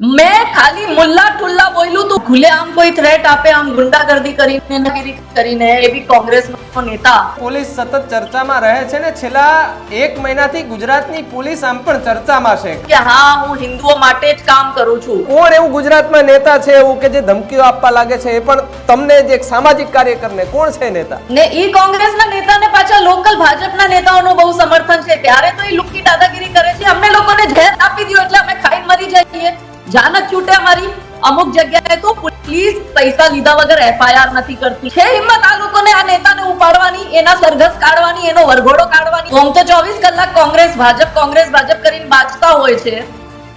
મેં ખાલી મુલ્લા ઠુલ્લા બોલ્યું તું. ખુલે આમ કોઈ થ્રેટ આપે આમ ગુંડાગર્દી કરીને નગીરી કરીને એવી કોંગ્રેસનો નેતા. પોલીસ સતત ચર્ચામાં રહે છે ને છેલ્લા એક મહિનાથી ગુજરાતની પોલીસ આમ પણ ચર્ચામાં છે. કે હા હું હિન્દુઓ માટે જ કામ કરું છું. કોણ એવું ગુજરાતમાં નેતા છે એવું કે જે ધમકીઓ આપવા લાગે છે એ પણ તમને જે એક સામાજિક કાર્યકરને કોણ છે નેતા? ને ઈ કોંગ્રેસના નેતાને પાછા લોકલ ભાજપના નેતાઓનું બહુ સમર્થન છે. ત્યારે તો એ લુકી દાદાગીરી કરે છે. અમને લોકોને ઝેર આપી દીધું એટલે અમે ખાઈ મરી જઈએ. જાન જ છૂટે અમારી અમુક જગ્યાએ તો પોલીસ પૈસા લીધા વગર એફઆઈઆર નથી કરતી. છે હિંમત આ લોકોને આ નેતાને ઉપાડવાની, એના સરઘસ કાઢવાની, એનો વરઘોડો કાઢવાની. આમ તો ચોવીસ કલાક કોંગ્રેસ, ભાજપ કોંગ્રેસ, ભાજપ કરીને બાજતા હોય છે.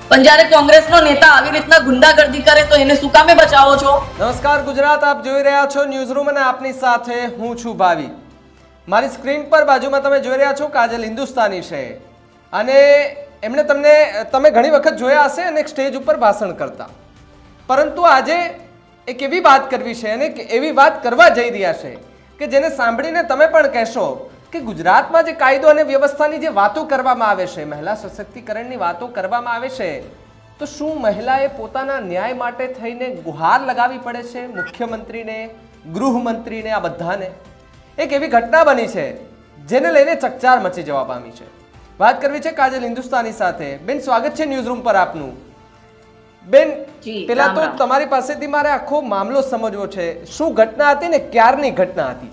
પણ જ્યારે કોંગ્રેસનો નેતા આવી રીતના ગુંડાગર્દી કરે તો એને શું કામે બચાવો છો? નમસ્કાર, ગુજરાત આપ જોઈ રહ્યા છો ન્યૂઝ રૂમ અને આપની સાથે હું છું ભાવિ. મારી સ્ક્રીન પર બાજુમાં તમે જોઈ રહ્યા છો કાજલ હિન્દુસ્તાની છે. અને એમણે તમને, તમે ઘણી વખત જોયા હશે અને સ્ટેજ ઉપર ભાષણ કરતા. પરંતુ આજે એક એવી વાત કરવી છે અને એવી વાત કરવા જઈ રહ્યા છે કે જેને સાંભળીને તમે પણ કહેશો કે ગુજરાતમાં જે કાયદો અને વ્યવસ્થાની જે વાતો કરવામાં આવે છે, મહિલા સશક્તિકરણની વાતો કરવામાં આવે છે, તો શું મહિલાએ પોતાના ન્યાય માટે થઈને ગુહાર લગાવી પડે છે મુખ્યમંત્રીને, ગૃહમંત્રીને, આ બધાને? એક એવી ઘટના બની છે જેને લઈને ચકચાર મચી જવા પામી છે. વાત કરવી છે કાજલ હિન્દુસ્તાની સાથે. બેન સ્વાગત છે ન્યૂઝ રૂમ પર આપનું. બેન પેલા તો તમારી પાસેથી મારે આખો મામલો સમજવો છે. શું ઘટના હતી ને ક્યારની ઘટના હતી?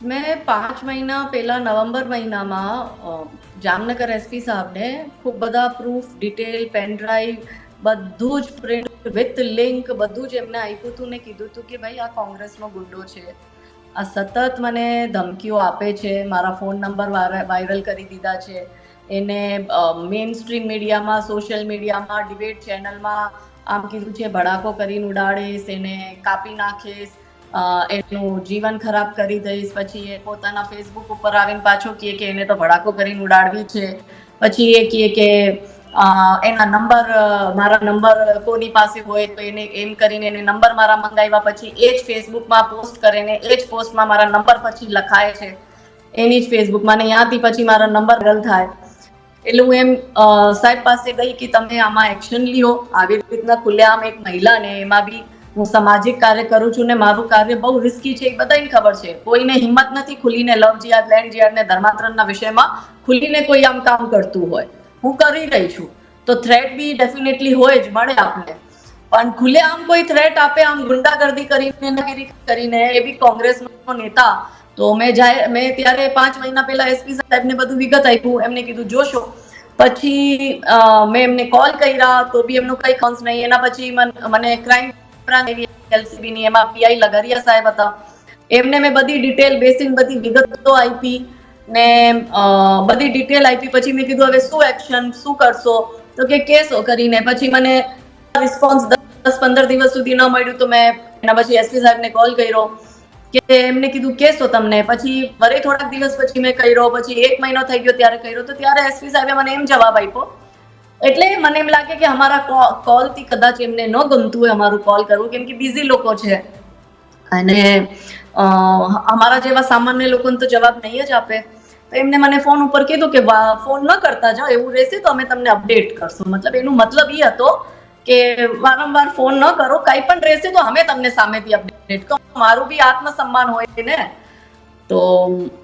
મેં પાંચ મહિના પહેલા નવેમ્બર મહિનામાં જામનગર એસપી સાહેબને ખૂબ બધા પ્રૂફ ડિટેલ પેન ડ્રાઈવ બધું જ પ્રિન્ટ વિથ લિંક બધું જ એમને આપ્યું હતું ને કીધું હતું કે ભાઈ આ કોંગ્રેસનો ગુંડો છે. આ સતત મને ધમકીઓ આપે છે, મારા ફોન નંબર વાયરલ કરી દીધા છે. એને મેઇન સ્ટ્રીમ મીડિયામાં સોશિયલ મીડિયામાં ડિબેટ ચેનલમાં આમ કીધું છે, ભડાકો કરીને ઉડાડીશ, એને કાપી નાખીશ એનું જીવન ખરાબ કરી દઈશ, પછી એ પોતાના ફેસબુક ઉપર આવીને પાછો કહે કે એને તો ભડાકો કરીને ઉડાડવી છે. પછી એ કહે કે એના નંબર મારા નંબર કોની પાસે હોય તો એને એમ કરીને એને નંબર મારા મંગાવ્યા પછી એ જ ફેસબુકમાં પોસ્ટ કરીને એ જ પોસ્ટમાં મારા નંબર પછી લખાય છે. એની જ ફેસબુકમાં ને ત્યાંથી પછી મારા નંબર ગલ થાય. એટલે હું એમ સાહેબ પાસે ગઈ કે તમે આમાં એક્શન લ્યો. આવી રીતના ખુલ્લેઆમ એક મહિલાને એમાં બી હું સામાજિક કાર્ય કરું છું ને મારું કાર્ય બહુ રિસ્કી છે એ બધાને ખબર છે. કોઈને હિંમત નથી ખુલીને લવ જિયાદ લેન્ડ જિયાદ ને ધર્માંતરણના વિષયમાં ખુલીને કોઈ આમ કામ કરતું હોય. હું કરી રહી છું. તો થ્રેટ બી ડેફિનેટલી હોય જ, મળે આપણે પણ ખુલ્લે આમ કોઈ થ્રેટ આપે, આમ ગુંડાગર્દી કરીને કરીને, એ બી કોંગ્રેસનો નેતા. તો મેં જાય મેં ત્યારે પાંચ મહિના પહેલા એસપી સાહેબને બધું વિગત આપ્યું, એમને કીધું, જોશો. પછી મેં એમને કોલ કર્યા, તો બી એમનું કઈ કોન્સ નહીં. એના પછી મન- ક્રાઇમ એલસીબી ની એમાં પીઆઈ લગારિયા સાહેબ હતા. એમને મેં બધી ડિટેલ બેસીને બધી વિગતો આપી. ને બધી ડિટેલ આપી, પછી મેં કીધું, હવે શું એક્શન શું કરશો? તો કે, કેસો કરીને. પછી મને રિસ્પોન્સ દસ પંદર દિવસ સુધી ન મળ્યું તો મેં એના પછી એસપી સાહેબને કોલ કર્યો કે એમને કીધું, કેસો તમને. પછી વરે થોડાક દિવસ પછી મેં કર્યો, પછી એક મહિનો થઈ ગયો ત્યારે કર્યો, તો ત્યારે એસપી સાહેબે મને એમ જવાબ આપ્યો. એટલે મને એમ લાગે કે અમારા કોલથી કદાચ એમને ન ગમતું હોય અમારું કોલ કરવું, કેમ કે બિઝી લોકો છે. અને અમારા જેવા સામાન્ય લોકોને તો જવાબ નહીં જ આપે. તો એમને મને ફોન ઉપર કીધું કે ફોન ન કરતા જાઓ, એવું રહેશે તો અમે તમને અપડેટ કરશું. મતલબ એનું મતલબ એ હતો કે, વારંવાર ફોન ન કરો, કંઈ પણ રહેશે તો અમે તમને સામેથી અપડેટ તો મારું બી આત્મસન્માન હોય ને, તો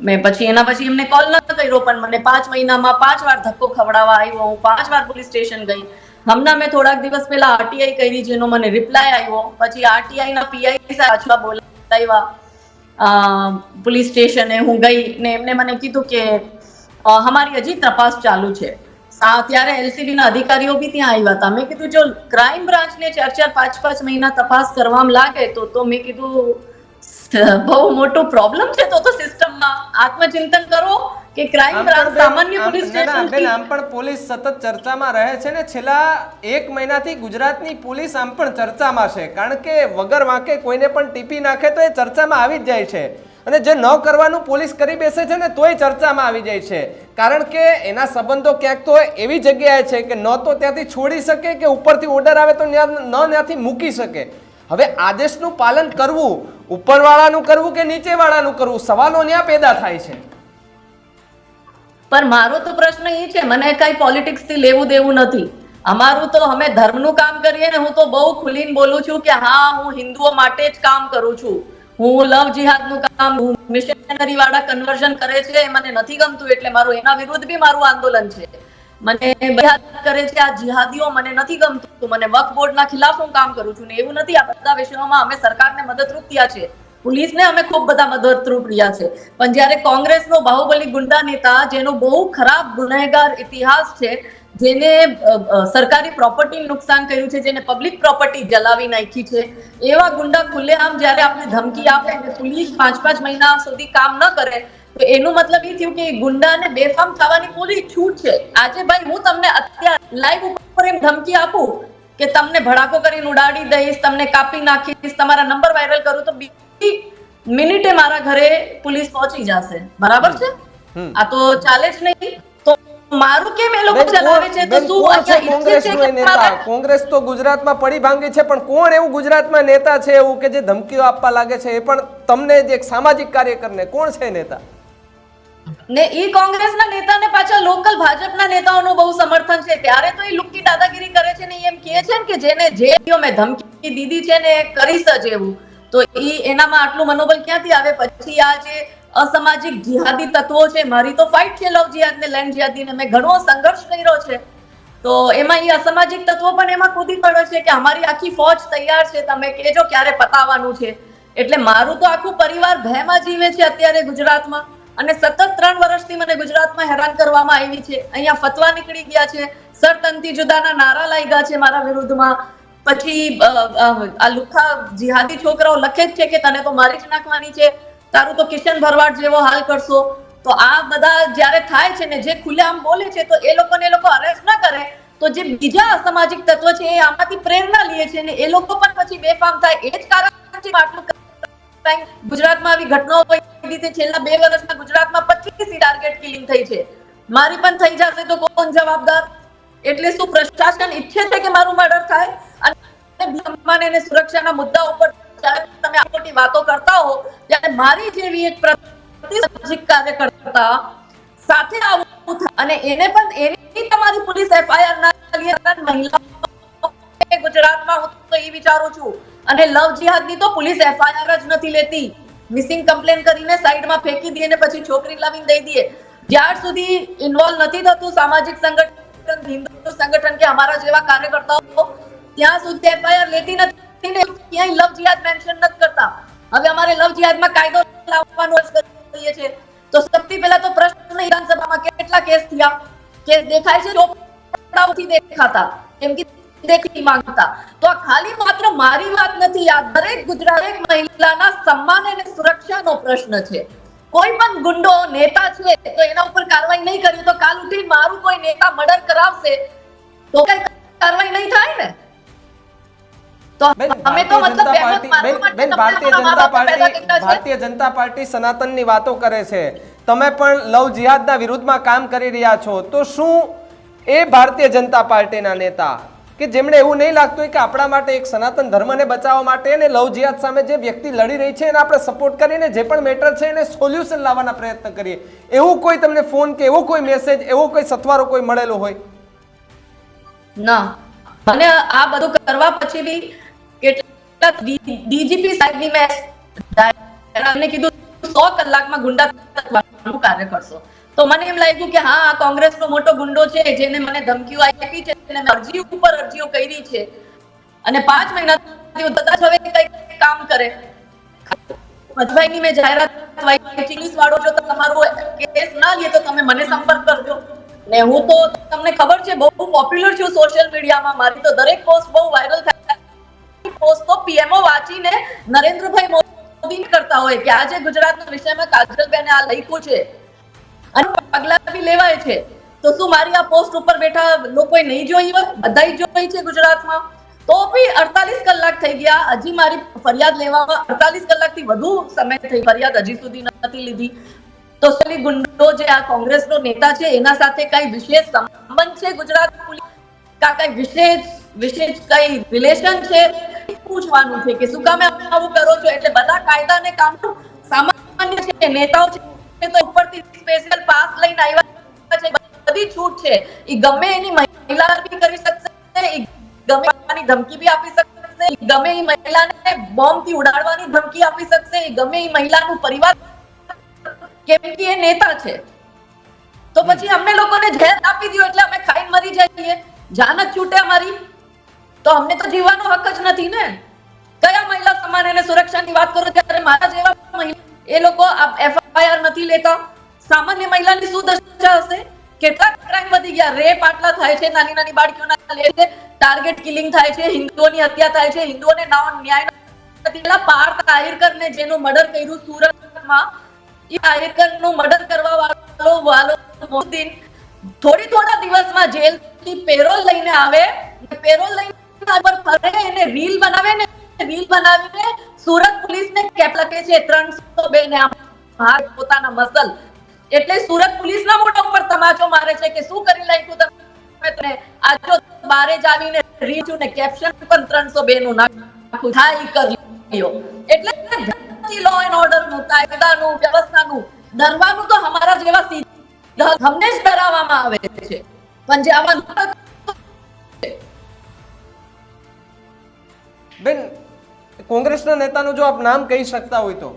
મેં પછી એના પછી એમને કોલ ન કર્યો, પણ મને પાંચ મહિનામાં પાંચ વાર ધક્કો ખવડાવવા આવ્યો. હું પાંચ વાર પોલીસ સ્ટેશન ગઈ. હમણાં મેં થોડાક દિવસ પહેલા આરટીઆઈ કરી, જેનો મને રિપ્લાય આવ્યો. પછી આરટીઆઈ ના પીઆઈ પાછા બોલાવ્યા. પોલીસ સ્ટેશને હું ગઈ ને એમને મને કીધું કે અમારી હજી તપાસ ચાલુ છે. ત્યારે એલસીબીના અધિકારીઓ બી ત્યાં આવ્યા હતા. મેં કીધું, જો ક્રાઇમ બ્રાન્ચને ચાર ચાર, પાંચ પાંચ મહિના તપાસ કરવામાં લાગે તો તો મેં કીધું બહુ મોટો પ્રોબ્લેમ છે તો તો સિસ્ટમમાં આત્મચિંતન કરો. કે ક્રાઇમ બ્રાન્ચ સામાન્ય પોલીસ ના, ના, બેન, આમ પણ પોલીસ સતત ચર્ચામાં રહે છે ને છેલ્લા એક મહિનાથી ગુજરાતની પોલીસ આમ પણ ચર્ચામાં છે. કારણ કે વગર વાંકે કોઈને પણ ટીપી નાખે તો એ ચર્ચામાં આવી જ જાય છે. અને જે ન કરવાનું પોલીસ કરી બેસે છે ને તોય ચર્ચામાં આવી જાય છે. કારણ કે એના સંબંધો ક્યાંક તો એવી જગ્યાએ છે કે ન તો ત્યાંથી છોડી શકે કે ઉપરથી ઓર્ડર આવે તો ન ત્યાંથી મૂકી શકે. હવે આદેશનું પાલન કરવું ઉપરવાળાનું કરવું કે નીચેવાળાનું કરવું સવાલો ત્યાં પેદા થાય છે. પણ મારો તો પ્રશ્ન એ છે, મને કઈ પોલિટિક્સથી લેવું દેવું નથી. અમારું તો અમે ધર્મનું કામ કરીએ ને હું તો બહુ ખુલીને બોલું છું કે હા, હું હિન્દુઓ માટે જ કામ કરું છું. હું લવ જિહાદનું કામ મિશનરી વાળા કન્વર્ઝન કરે છે મને નથી ગમતું, એટલે મારું એના વિરુદ્ધ બી મારું આંદોલન છે. મને કરે છે, આ જિહાદીઓ મને નથી ગમતું. મને વક્ફ બોર્ડના ખિલાફ હું કામ કરું છું ને એવું નથી. આ બધા વિષયોમાં અમે સરકારને મદદરૂપ થયા છે. પોલીસને અમે ખૂબ બધા મદદરૂપ રહ્યા છે. પણ જ્યારે કોંગ્રેસનો બાહુબલી ગુંડા નેતા, જેનો બહુ ખરાબ ગુનેગાર ઇતિહાસ છે, જેને સરકારી પ્રોપર્ટી નુકસાન કર્યું છે, જેને પબ્લિક પ્રોપર્ટી જલાવી નાખી છે, એવા ગુંડા ખુલ્લેઆમ જ્યારે આપણે ધમકી આપે અને પોલીસ પાંચ પાંચ મહિના સુધી કામ ન કરે, તો એનું મતલબ એ થયું કે ગુંડાને બેફામ થવાની પૂરી છૂટ છે. આજે ભાઈ હું તમને અત્યારે લાઈવ ઉપર એમ ધમકી આપું કે તમને ભડાકો કરીને ઉડાડી દઈશ, તમને કાપી નાખીશ, તમારા નંબર વાયરલ કરું તો મિનિટે મારા ઘરે પોલીસ પહોંચી જશે. બરાબર છે? આ તો ચાલે જ નહીં. તો મારું કેમ એ લોકો ચલાવે છે? તો શું અચ્છા કોંગ્રેસ તો ગુજરાતમાં પડી ભાંગી છે પણ કોણ એવું ગુજરાતમાં નેતા છે એવું કે જે ધમકીઓ આપવા લાગે છે એ પણ તમને જે એક સામાજિક કાર્યકરને કોણ છે નેતા? ને ઈ કોંગ્રેસના નેતાને પાછા લોકલ ભાજપના નેતાઓનું બહુ સમર્થન છે. ત્યારે તો એ લુક્કી દાદાગીરી કરે છે ને એમ કહે છે ને કે જેને જે મેં ધમકી દીધી છે ને કરીશ જ એવું. તો એ એનામાં આટલું મનોબળ ક્યાંથી આવે? પછી આ જે અસામાજિક જિહાદી તત્વો છે, મારી તો ફાઇટ છે લવ જિહાદ ને લેન્ડ જિહાદી ને મેં ઘણો સંઘર્ષ કર્યો છે. તો એમાં એ અસામાજિક તત્વો પણ એમાં કૂદી પડે છે કે અમારી આખી ફોજ તૈયાર છે, તમે કેજો ક્યારે પતાવવાનું છે. એટલે મારું તો આખું પરિવાર ભયમાં જીવે છે અત્યારે ગુજરાતમાં. અને સતત ત્રણ વર્ષથી મને ગુજરાતમાં હેરાન કરવામાં આવી છે. અહીંયા ફતવા નીકળી ગયા છે સરતંતી જુદાના નારા લાગ્યા છે મારા વિરુદ્ધમાં. પછી આ લુખ્ખા જિહાદી છોકરાઓ લખે જ છે કે તને તો મારી જ નાખવાની છે, તારું તો કિશન ભરવાડ જેવો હાલ કરશો. તો આ બધા જ્યારે થાય છે ને, જે ખુલ્લેઆમ બોલે છે, તો એ લોકોને એ લોકો અરેસ્ટ ના કરે. તો જે બીજા અસામાજિક તત્વો છે, એ આમાંથી પ્રેરણા લે છે ને, એ લોકો પણ પછી બેફામ થાય. એ જ કારણ છે આટલું ગુજરાતમાં આવી ઘટનાઓ રીતે છેલ્લા બે વર્ષમાં ગુજરાતમાં પચીસ ટાર્ગેટ કિલિંગ થઈ છે. મારી પણ થઈ જશે તો કોણ જવાબદાર? એટલે શું પ્રશાસન ઈચ્છે છે કે મારું મર્ડર થાય? અને અને સુરક્ષાના મુદ્દા ઉપર જ્યારે તમે મોટી વાતો કરતા હો, ત્યારે મારી જેવી એક પ્રતિસામાજિક કાર્યકર્તા સાથે આવું અને એને પણ એની તમારી પોલીસ એફઆઈઆર ના લે મહિલા ગુજરાતમાં હું તો એ વિચારું છું. અને લવ જિહાદની તો પોલીસ એફઆઈઆર જ નથી લેતી. મિસિંગ કમ્પ્લેન કરીને સાઈડમાં ફેંકી દે ને પછી છોકરી લાવીને દઈ દે જ્યાર સુધી ઇન્વોલ્વ નથી થતું સામાજિક સંગઠન, હિન્દુ સંગઠન કે અમારા જેવા કાર્યકર્તાઓ ત્યાં સુધી એફઆઈઆર લેતી નથી. ને ક્યાંય લવ જિહાદ મેન્શન નથી કરતા. હવે અમારે લવ જિહાદમાં કાયદો લાવવાનો કરીએ છે તો સૌથી પહેલા તો પ્રશ્ન વિધાનસભામાં કેટલા કેસ થયા? કેસ દેખાય છે, ચોપડાઓથી દેખાતા. એમ કે દેખી માંગતા. તો આ ખાલી માત્ર મારી વાત નથી આ દરેક ગુજરાત મહિલાના સન્માન અને સુરક્ષાનો પ્રશ્ન છે. કોઈ પણ ગુંડો, નેતા છે, તો એના ઉપર કાર્યવાહી નહીં કરી તો કાલ ઉઠી મારું કોઈ નેતા મર્ડર કરાવશે. તો કઈ કાર્યવાહી નહીં થાય ને? તો અમે તો ભારતીય મતલબ જનતા પાર્ટી બેન માટે બેન તમને ભારતીય જનતા પાર્ટી ભારતીય જનતા પાર્ટી સનાતનની વાતો કરે છે. તમે પણ લવ જિહાદના વિરુદ્ધમાં કામ કરી રહ્યા છો. તો શું એ ભારતીય જનતા પાર્ટીના નેતા કે જેમણે એવું નહીં લાગતું કે આપણા માટે એક સનાતન ધર્મને બચાવવા માટે અને લવ જિહાદ સામે જે વ્યક્તિ લડી રહી છે એને આપણે સપોર્ટ કરીને જે પણ મેટર છે એને સોલ્યુશન લાવવાના પ્રયત્ન કરીએ. એવું કોઈ તમને ફોન કે એવો કોઈ મેસેજ એવો કોઈ સથવારો કોઈ મળેલો હોય? ના. અને આ બધું કરવા પછી બી કેટલા ડીજીપી સાહેબની મેં એમને કીધું, સો કલાકમાં ગુંડા કાર્ય કરશો. તો મને એમ લાગ્યું કે હા, આ કોંગ્રેસનો મોટો ગુંડો છે, જેને મને ધમકીઓ આપી છે અને અરજી ઉપર અરજીઓ કરી છે. અને પાંચ મહિના કદાચ હવે કઈ કામ કરે. મધભાઈની મેં જાહેરાત ચીલીસ વાળો જો તમારો કેસ ના લે, તો તમે મને સંપર્ક કરજો. ને હું તો તમને ખબર છે, બહુ પોપ્યુલર છું સોશિયલ મીડિયામાં મારી તો દરેક પોસ્ટ બહુ વાયરલ થાય પોસ્ટ તો પીએમઓ વાંચીને નરેન્દ્રભાઈ મોદી કરતા હોય કે આજે ગુજરાતના વિષયમાં કાજલબેને આ લખ્યું છે અને પગલા બી લેવાય છે. તો શું મારી આ પોસ્ટ ઉપર બેઠા લોકોએ નહીં જોઈ હોય? બધાય જોઈ છે ગુજરાતમાં? તો બી અડતાલીસ કલાક થઈ ગયા. હજી મારી ફરિયાદ લેવામાં અડતાલીસ કલાકથી વધુ સમય થઈ ફરિયાદ હજી સુધી નથી લીધી. તો સલી ગુંડો જે આ કોંગ્રેસનો નેતા છે, એના સાથે કઈ વિશેષ સંબંધ છે ગુજરાત પોલીસ? કા કઈ વિશેષ વિશેષ કઈ રિલેશન છે? પૂછવાનું છે કે શું કામે આવું કરો છો? એટલે બધા કાયદા ને કાનૂન સામાન્ય છે નેતાઓ છે તો ઉપરથી સ્પેશિયલ પાસ લઈને આવ્યા છે. બધી છૂટ છે. એ ગમે એની મહિલા બી કરી શકશે ગમે તેની ધમકી બી આપી શકશે ગમે એ મહિલાને બોમ્બથી ઉડાડવાની ધમકી આપી શકશે ગમે એ મહિલાનું પરિવાર કેમ કે એ નેતા છે. તો પછી અમને લોકોને ઝેર આપી દીધું એટલે અમે ખાઈને મરી જઈએ. જાન જ છૂટે અમારી. તો અમને તો જીવવાનો હક જ નથી ને. કયા મહિલા સમાન અને સુરક્ષાની વાત કરો ત્યારે મારા જેવા એ લોકો એફઆઈઆર નથી લેતા. સામાન્ય મહિલાની શું દશા હશે? કેટલા ક્રાઇમ વધી ગયા. રેપ આટલા થાય છે, નાની નાની બાળકીઓના લે છે ટાર્ગેટ કિલિંગ થાય છે, હિન્દુઓની હત્યા થાય છે, હિન્દુઓને નાવ ન્યાય પેલા પાર્થ આહિરકરને જેનું મર્ડર કર્યું સુરતમાં, એ આહિરકરનું મર્ડર કરવા વાળો વાલો મોહદ્દીન થોડી થોડા દિવસમાં જેલથી પેરોલ લઈને આવે પેરોલ લઈને પર ફરે એને રીલ બનાવે ને, રીલ બનાવીને સુરત પોલીસને કેપ લખે છે ત્રણસો બે ને આમ પોતાના મસલ. એટલે સુરત પોલીસના મોટા ઉપર તમાચો મારે છે કે શું કરી નાખ્યું તમે? તને આજો બારે જ આવીને ને કેપ્શન પણ ત્રણસો બે નું નાખું થાય ઈ કરી લ્યો. એટલે લો એન્ડ ઓર્ડરનું, કાયદાનું, વ્યવસ્થાનું. ડરવાનું તો અમારા જેવા સીધા અમને જ ડરાવવામાં આવે છે. પણ જે આમાં બેન કોંગ્રેસના નેતાનું જો આપ નામ કહી શકતા હોય તો?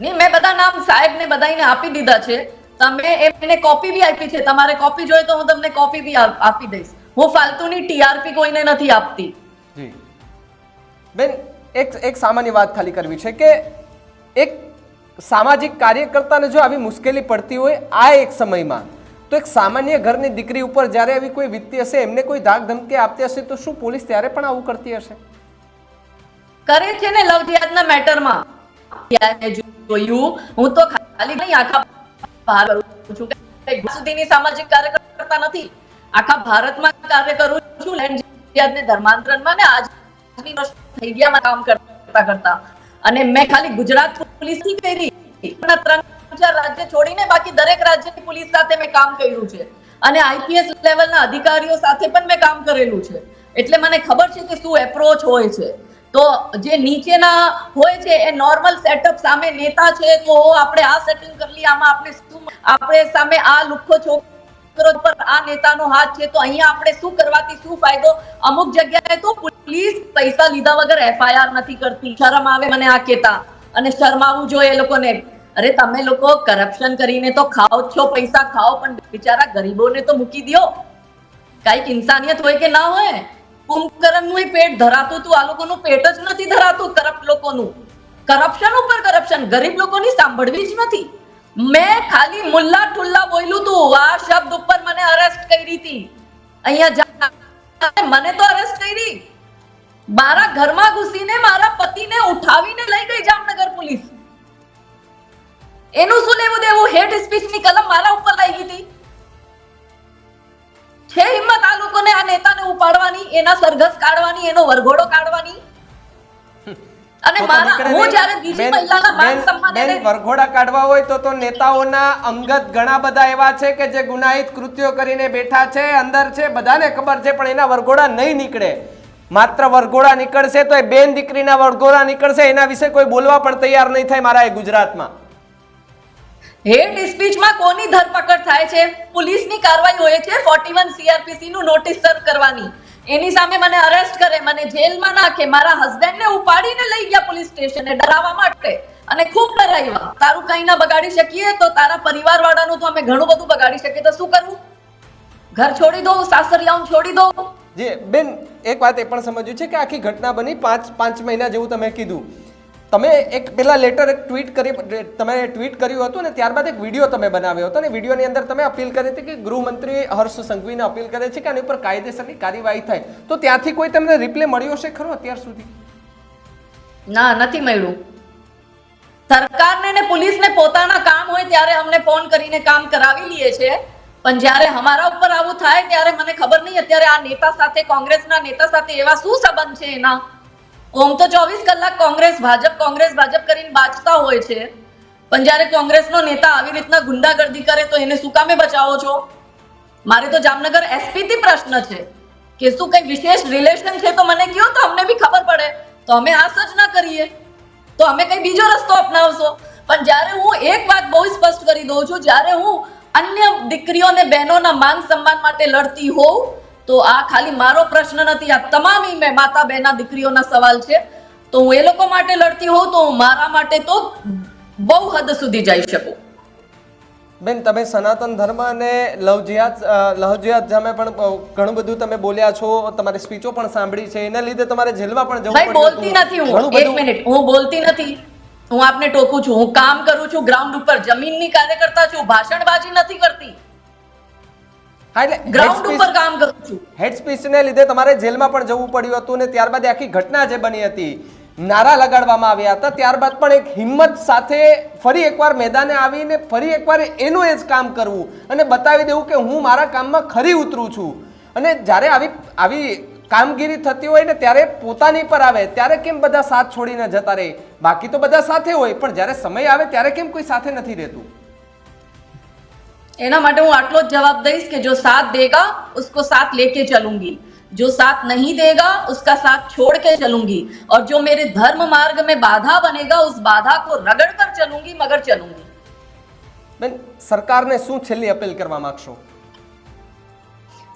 નહીં મેં બધા નામ સાહેબ ને બધાને આપી દીધા છે. તમે એમને કોપી બી આપી છે. તમારે કોપી જોઈએ તો હું તમને કોપી બી આપી દઈશ. હું ફાલતુની ટીઆરપી કોઈને નથી આપતી. જી. બેન એક એક સામાન્ય વાત ખાલી કરવી છે કે એક સામાજિક કાર્યકર્તાને જો આવી મુશ્કેલી પડતી હોય આ એક સમયમાં તો એક સામાન્ય ઘરની દીકરી ઉપર જ્યારે આવી કોઈ વીતતી હશે, એમને કોઈ ધાક ધમકી આપતી હશે, તો શું પોલીસ ત્યારે પણ આવું કરતી હશે? કરે છે ને લવ જિહાદના મેટરમાં. જોયું, હું તો ખાલી નહીં આખા બહાર કરું છું. સુધીની સામાજિક કાર્યકર્તા નથી. આખા ભારતમાં કાર્ય કરું છું લેન્ડ જિહાદને ધર્માંતરણમાં ને આજની વર્ષ થઈ ગયા કામ કરતા કરતા. અને મેં ખાલી ગુજરાત પોલીસથી કરી. ત્રણ ચાર રાજ્ય છોડીને બાકી દરેક રાજ્યની પોલીસ સાથે મેં કામ કર્યું છે. અને આઈપીએસ લેવલના અધિકારીઓ સાથે પણ મેં કામ કરેલું છે. એટલે મને ખબર છે કે શું એપ્રોચ હોય છે. તો જે નીચેના હોય છે, એ નોર્મલ સેટઅપ સામે નેતા છે, તો આપણે આ સેટિંગ કરી આમાં આપણે શું આપણે સામે આ લુખ્ખો છોકરો પર આ નેતાનો હાથ છે, તો અહીંયા આપણે શું કરવાથી શું ફાયદો? અમુક જગ્યાએ તો પોલીસ પૈસા લીધા વગર એફઆઈઆર નથી કરતી. શરમ આવે મને આ કેતા અને શરમાવું જોઈએ એ લોકોને. અરે તમે લોકો કરપ્શન કરીને તો ખાઓ છો, પૈસા ખાઓ, પણ બિચારા ગરીબોને તો મૂકી દો કંઈક ઇન્સાનિયત હોય કે ના હોય? કુંભકર્ણનું પેટ ધરાતું હતું, આ લોકોનું પેટ જ નથી ધરાતું કરપ્ટ લોકોનું. કરપ્શન ઉપર કરપ્શન ગરીબ લોકોની સાંભળવી જ નથી. મેં ખાલી મુલ્લા ઠુલ્લા બોલ્યું તું, આ શબ્દ ઉપર મને અરેસ્ટ કરી હતી અહીંયા મને તો અરેસ્ટ કરી. મારા ઘરમાં ઘૂસીને મારા પતિને ઉઠાવીને લઈ ગઈ જામનગર પોલીસ. એનું શું લેવું દેવું? હેડ સ્પીચની કલમ મારા ઉપર લાગી હતી. છે હિંમત આ લોકોને આ નેતાને ઉપાડવાની એના સરઘસ કાઢવાની એનો વરઘોડો કાઢવાની. અને તો તો મારા હું જ્યારે બીજી મહિલાના માન સન્માન વરઘોડા કાઢવા હોય તો તો નેતાઓના અંગત ઘણા બધા એવા છે કે જે ગુનાહિત કૃત્યો કરીને બેઠા છે અંદર છે બધાને ખબર છે પણ એના વરઘોડા નહીં નીકળે. માત્ર વરઘોડા નીકળશે તો એ બેન દીકરીના વરઘોડા નીકળશે એના વિશે કોઈ બોલવા પણ તૈયાર નહીં થાય મારા એ ગુજરાતમાં. હેડ સ્પીચમાં કોની ધરપકડ થાય છે? પોલીસની કાર્યવાહી હોય છે 41 સીઆરપીસી નું નોટિસ સર્વ કરવાની. એની સામે મને અરેસ્ટ કરે, મને જેલમાં નાખે, મારા હસબન્ડને ઉપાડીને લઈ ગયા પોલીસ સ્ટેશને ડરાવવા માટે. અને ખૂબ ડરાવ્યા તારું કંઈ ના બગાડી શકીએ તો તારા પરિવાર વાળાનું તો અમે ઘણું બધું બગાડી શકીએ. તો શું કરવું? ઘર છોડી દો સાસરિયાઓ છોડી દો. જે, બેન, એક વાત એ પણ સમજ્યું છે કે આખી ઘટના બની પાંચ પાંચ મહિના જેવું તમે કીધું. તમે એક પેલા લેટર એક ટ્વીટ કરી તમે ટ્વીટ કર્યું હતું ને ત્યારબાદ એક વીડિયો તમે બનાવ્યો હતો ને વિડીયોની અંદર તમે અપીલ કરી હતી કે ગૃહમંત્રી હર્ષ સંઘવીને અપીલ કરે છે કે આની ઉપર કાયદેસરની કાર્યવાહી થાય. તો ત્યાંથી કોઈ તમને રિપ્લે મળ્યો છે ખરો અત્યાર સુધી? ના, નથી મળ્યું. સરકારને ને પોલીસને પોતાના કામ હોય ત્યારે અમને ફોન કરીને કામ કરાવી લઈએ છે. પણ જ્યારે અમારા ઉપર આવું થાય ત્યારે મને ખબર નહીં અત્યારે આ નેતા સાથે, કોંગ્રેસના નેતા સાથે એવા શું સંબંધ છે એના? ઓમ તો ચોવીસ કલાક કોંગ્રેસ, ભાજપ કોંગ્રેસ, ભાજપ કરીને બાજતા હોય છે. પણ જ્યારે કોંગ્રેસનો નેતા આવી રીતના ગુંડાગર્દી કરે તો એને શું કામે બચાવો છો? મારે તો જામનગર એસપી થી પ્રશ્ન છે કે શું કઈ વિશેષ રિલેશન છે? તો મને કહો તો અમને બી ખબર પડે. તો અમે આ સજ ના કરીએ. તો અમે કઈ બીજો રસ્તો અપનાવશો? પણ જ્યારે હું એક વાત બહુ સ્પષ્ટ કરી દઉં છું, જ્યારે હું અન્ય દીકરીઓને બહેનોના માન સન્માન માટે લડતી હોઉં તો આ ખાલી મારો પ્રશ્ન નથી આ તમામ ઈ મેં માતા બહેના દીકરીઓના સવાલ છે. તો હું એ લોકો માટે લડતી હોઉં તો હું મારા માટે તો બહુ હદ સુધી જઈ શકું. બેન તમે સનાતન ધર્મ અને લવજિયાત જિહાદ સામે પણ ઘણું બધું તમે બોલ્યા છો તમારી સ્પીચો પણ સાંભળી છે એના લીધે તમારે જેલમાં પણ જવું ભાઈ પડ્યું બોલતી નથી હું. એક મિનિટ હું બોલતી નથી. હું આપને ટોકું છું હું કામ કરું છું ગ્રાઉન્ડ ઉપર જમીનની કાર્યકર્તા છું ભાષણબાજી નથી કરતી. હા એટલે ગ્રાઉન્ડ ઉપર કામ કરું છું. હેડ સ્પીચને લીધે તમારે જેલમાં પણ જવું પડ્યું હતું ને ત્યારબાદ આખી ઘટના જે બની હતી નારા લગાડવામાં આવ્યા હતા ત્યારબાદ પણ એક હિંમત સાથે ફરી એકવાર મેદાને આવીને ફરી એકવાર એનું એ જ કામ કરવું અને બતાવી દેવું કે હું મારા કામમાં ખરી ઉતરું છું. અને જ્યારે આવી આવી કામગીરી થતી હોય ને ત્યારે પોતાની પર આવે ત્યારે કેમ બધા સાથ છોડીને જતા રહે? બાકી તો બધા સાથે હોય પણ જ્યારે સમય આવે ત્યારે કેમ કોઈ સાથે નથી રહેતું? એના માટે હું આટલો જ જવાબ દઈશ કે જો સાથ દેગા उसको साथ लेके चलूँगी जो साथ नहीं देगा उसका साथ छोड़ के चलूँगी और जो मेरे धर्म मार्ग में बाधा बनेगा उस बाधा को रगड़ कर चलूँगी मगर चलूँगी બેન સરકારને શું છેલ્લી અપીલ કરવા માંગશો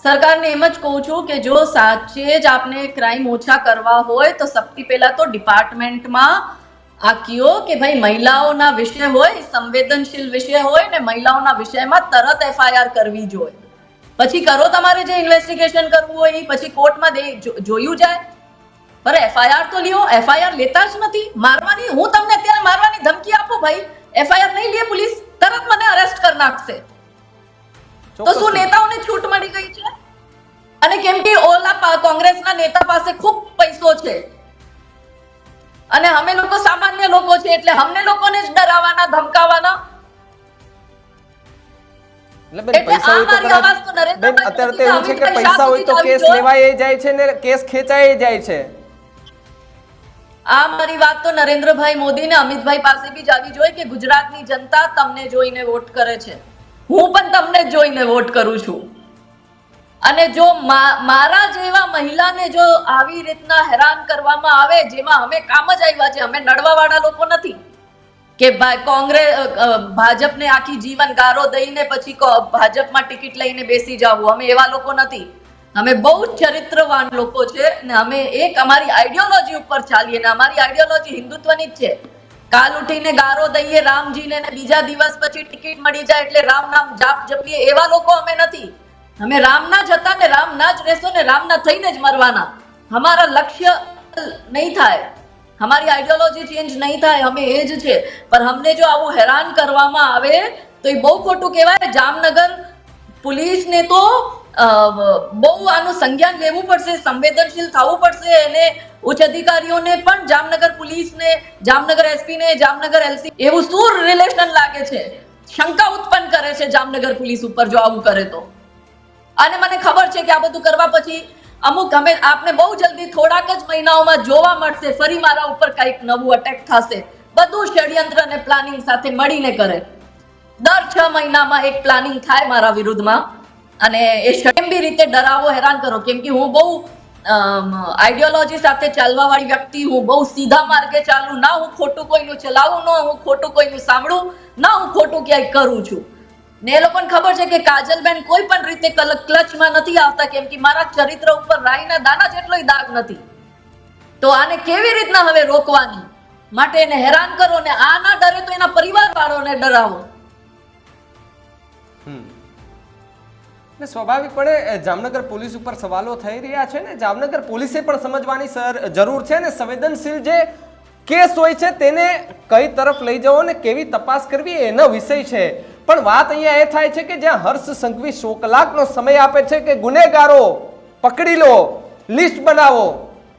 સરકારને એમ જ કહું છું કે જો સાચે જ આપને ક્રાઇમ ઓછા કરવા હોય તો સૌથી પહેલા તો ડિપાર્ટમેન્ટમાં આ કયો કે ભાઈ મહિલાઓના વિષય હોય સંવેદનશીલ વિષય હોય ને મહિલાઓના વિષયમાં તરત એફઆઈઆર કરવી જોઈએ. પછી કરો તમારે જે ઇન્વેસ્ટિગેશન કરવું હોય એ પછી કોર્ટમાં દે જોયું જાય. પર એફઆઈઆર તો લ્યો એફઆઈઆર લેતા જ નથી. મારવાની હું તમને અત્યારે મારવાની ધમકી આપું ભાઈ. એફઆઈઆર નહીં લે પોલીસ તરત મને અરેસ્ટ કરી નાખશે. તો શું નેતાઓને છૂટ મળી ગઈ છે? અને કેમ કે ઓલા કોંગ્રેસના નેતા પાસે ખૂબ પૈસો છે. અને અમે લોકો સામાન્ય લોકો છે એટલે અમને લોકોને જ ડરાવવાના ધમકાવવાના અત્યારે તો એવું છે કે પૈસા હોય તો લેવાય જાય છે ને કેસ ખેંચાય જાય છે. આ મારી વાત તો નરેન્દ્રભાઈ મોદી ને અમિતભાઈ પાસે બી જાવી જોઈએ કે ગુજરાતની જનતા તમને જોઈને વોટ કરે છે. હું પણ તમને જોઈને વોટ કરું છું. અને જો મારા જેવા મહિલાને જો આવી રીતના હેરાન કરવામાં આવે, જેમાં અમે કામ જ આવ્યા છે, અમે નડવા વાળા લોકો નથી, કે કોંગ્રેસ ભાજપને આખી જીવન ગારો દઈને પછી ભાજપમાં ટિકિટ લઈને બેસી જવું, અમે એવા લોકો નથી. અમે બહુ જ ચરિત્રવાન લોકો છે ને અમે એક અમારી આઈડિયોલોજી ઉપર ચાલીએ ને અમારી આઈડિયોલોજી હિન્દુત્વની જ છે. કાલ ઉઠીને ગારો દઈએ રામજીને બીજા દિવસ પછી ટિકિટ મળી જાય એટલે રામ નામ જાપ જપીએ, એવા લોકો અમે નથી. અમે રામના જ હતા ને રામના જ રહેશો ને રામના થઈને જ મરવાના. અમારા લક્ષ્ય નહીં થાય. અમારી આઈડિયોલોજી ચેન્જ નહીં થાય, અમે એ જ છે. પણ અમને જો આવું હેરાન કરવામાં આવે, તો એ બહુ ખોટું કહેવાય. જામનગર પોલીસને તો બહુ આનું સંજ્ઞાન લેવું પડશે, સંવેદનશીલ થવું પડશે. એને ઉચ્ચ અધિકારીઓને પણ જામનગર પોલીસને, જામનગર એસપીને, જામનગર એલસી એવું શું રિલેશન લાગે છે? શંકા ઉત્પન્ન કરે છે જામનગર પોલીસ ઉપર જો આવું કરે તો. અને મને ખબર છે કે આ બધું કરવા પછી અમુક અમે આપને બહુ જલ્દી થોડાક જ મહિનાઓમાં જોવા મળશે, ફરી મારા ઉપર કંઈક નવું અટેક થશે. બધું ષડયંત્ર અને પ્લાનિંગ સાથે મળીને કરે. દર છ મહિનામાં એક પ્લાનિંગ થાય મારા વિરુદ્ધમાં. અને એ ષડયંબી રીતે ડરાવો, હેરાન કરો. કેમ કે હું બહુ આઈડિયોલોજી સાથે ચાલવા વાળી વ્યક્તિ, હું બહુ સીધા માર્ગે ચાલું. ના હું ખોટું કોઈનું ચલાવું, ના હું ખોટું કોઈનું સાંભળું, ના હું ખોટું ક્યાંય કરું છું. ને એ લોકોને ખબર છે કે કાજલબેન કોઈ પણ રીતે કલ- ક્લચમાં નથી આવતા કેમ કે મારા ચરિત્ર ઉપર રાઈના દાના જેટલોય દાગ નથી. તો આને કેવી રીતના હવે રોકવાની? માટે એને હેરાન કરો ને આ ના ડરે તો એના પરિવાર વાળોને ડરાવો. ને સ્વાભાવિકપણે જામનગર પોલીસ ઉપર સવાલો થઈ રહ્યા છે ને, જામનગર પોલીસે પણ સમજવાની સર, જરૂર છે ને, સંવેદનશીલ જે કેસ હોય છે તેને કઈ તરફ લઈ જવો ને કેવી તપાસ કરવી એનો વિષય છે. પણ વાત અહીંયા એ થાય છે કે જ્યાં હર્ષ સંઘવી સો કલાકનો સમય આપે છે કે ગુનેગારો પકડી લો, લિસ્ટ બનાવો.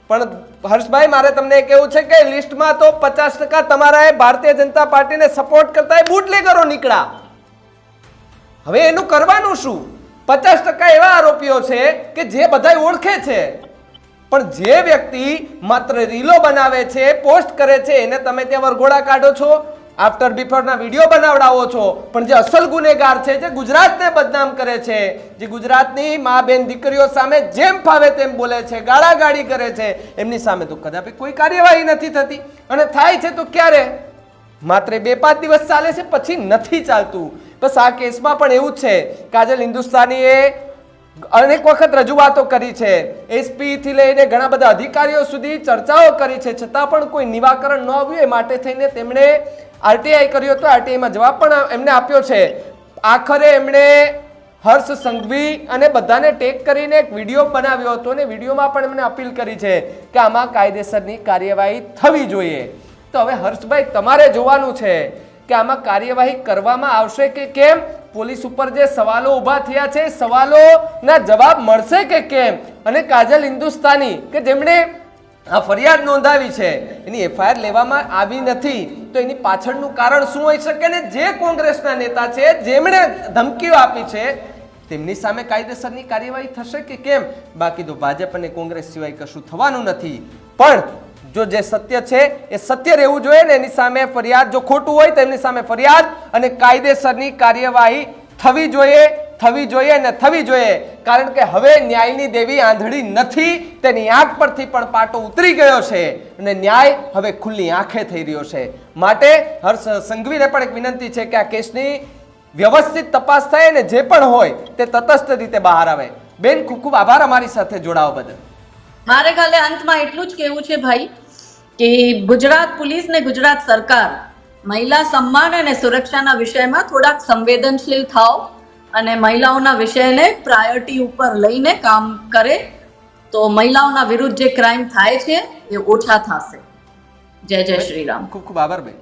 પણ હર્ષભાઈ, મારે તમને કહેવું છે કે લિસ્ટમાં તો પચાસ ટકા તમારા એ ભારતીય જનતા પાર્ટીને સપોર્ટ કરતા બુટલેગરો નીકળ્યા. હવે એનું કરવાનું શું? પચાસ ટકા એવા આરોપીઓ છે કે જે બધા ઓળખે છે. પણ જે વ્યક્તિ માત્ર રીલો બનાવે છે, પોસ્ટ કરે છે, એને તમે ત્યાં વરઘોડા કાઢો છો? આફ્ટર બિફોરના વીડિયો બનાવડાવો છો. પણ જે અસલ ગુનેગાર છે, જે ગુજરાતને બદનામ કરે છે, જે ગુજરાતની મા બેન દીકરીઓ સામે જેમ ફાવે તેમ બોલે છે, ગાળાગાળી કરે છે, એમની સામે તો કદાપી કોઈ કાર્યવાહી નથી થતી. અને થાય છે તો ક્યારે? માત્ર બે પાંચ દિવસ ચાલે છે, પછી નથી ચાલતું. બસ આ કેસમાં પણ એવું જ છે કાજલ હિન્દુસ્તાનીએ અનેક વખત રજૂઆતો કરી છે. એસપીથી લઈને ઘણા બધા અધિકારીઓ સુધી ચર્ચાઓ કરી છે. છતાં પણ કોઈ નિવાકરણ ન આવ્યું, એ માટે થઈને તેમણે આરટીઆઈ કર્યો હતો, આરટીઆઈમાં જવાબ પણ એમને આપ્યો છે. આખરે એમણે હર્ષ સંઘવી અને બધાને ટેક કરીને એક વીડિયો બનાવ્યો હતો અને વિડીયોમાં પણ એમણે અપીલ કરી છે કે આમાં કાયદેસરની કાર્યવાહી થવી જોઈએ. તો હવે હર્ષભાઈ, તમારે જોવાનું છે કે આમાં કાર્યવાહી કરવામાં આવશે કે કેમ? પોલીસ ઉપર જે સવાલો ઊભા થયા છે, સવાલોના જવાબ મળશે કે કેમ? અને કાજલ હિન્દુસ્તાની, કે જેમણે આ ફરિયાદ નોંધાવી છે. એની એફઆઈઆર લેવામાં આવી નથી. તો એની પાછળનું કારણ શું હોઈ શકે ને? જે કોંગ્રેસના નેતા છે, જેમણે ધમકીઓ આપી છે, તેમની સામે કાયદેસરની કાર્યવાહી થશે કે કેમ? બાકી તો ભાજપ અને કોંગ્રેસ સિવાય કશું થવાનું નથી. પણ જો જે સત્ય છે, એ સત્ય રહેવું જોઈએ ને, એની સામે ફરિયાદ જો ખોટું હોય તો એમની સામે ફરિયાદ અને કાયદેસરની કાર્યવાહી થવી જોઈએ. થવી જોઈએ અને થવી જોઈએ. કારણ કે હવે ન્યાયની દેવી આંધળી નથી, તેની આંખ પરથી પણ પાટો ઉતરી ગયો છે અને ન્યાય હવે ખુલ્લી આંખે થઈ રહ્યો છે. માટે હર્ષ સંઘવીને પણ એક વિનંતી છે કે આ કેસની વ્યવસ્થિત તપાસ થાય ને જે પણ હોય તે તટસ્થ રીતે બહાર આવે. બેન, ખૂબ ખૂબ આભાર અમારી સાથે જોડાવા બદલ. મારે કાલે અંતમાં એટલું જ કહેવું છે ભાઈ કે ગુજરાત પોલીસ ને ગુજરાત સરકાર મહિલા સન્માન અને સુરક્ષાના વિષયમાં થોડાક સંવેદનશીલ થાવ અને મહિલાઓના વિષયને પ્રાયોરિટી ઉપર લઈને કામ કરે તો મહિલાઓના વિરુદ્ધ જે ક્રાઇમ થાય છે એ ઓછા થશે. જય જય શ્રી રામ. ખૂબ ખૂબ આભાર બેન.